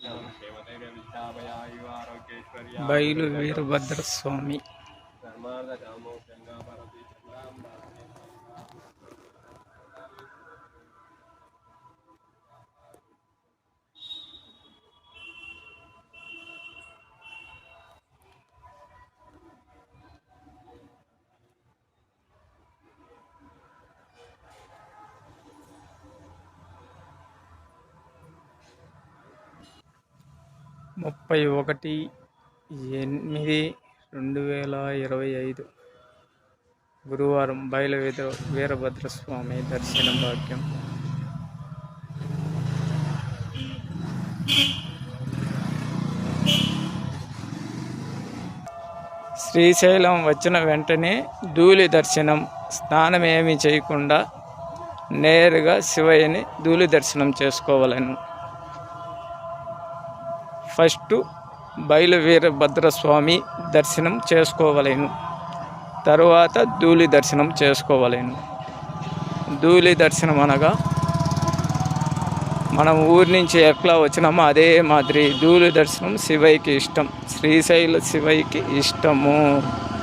క్షేమధైర్య విద్యాభయాయు ఆరోగ్యేశ్వర్య బయలు వీరభద్రస్వామి ధర్మార్థ ముప్పై ఒకటి ఎనిమిది రెండు వేల ఇరవై ఐదు. గురువారం బయలు వీరభద్రస్వామి దర్శనం భాగ్యం. శ్రీశైలం వచ్చిన వెంటనే ధూళి దర్శనం స్నానం ఏమీ చేయకుండా నేరుగా శివయ్యని ధూళి దర్శనం చేసుకోవాలను. ఫస్ట్ బయలువీరభద్రస్వామి దర్శనం చేసుకోవలేను. తరువాత ధూళి దర్శనం చేసుకోవలేను. ధూళి దర్శనం అనగా మనం ఊరి నుంచి ఎట్లా వచ్చినామో అదే మాదిరి ధూళి దర్శనం శివయ్యకి ఇష్టం. శ్రీశైల శివయ్యకి ఇష్టము.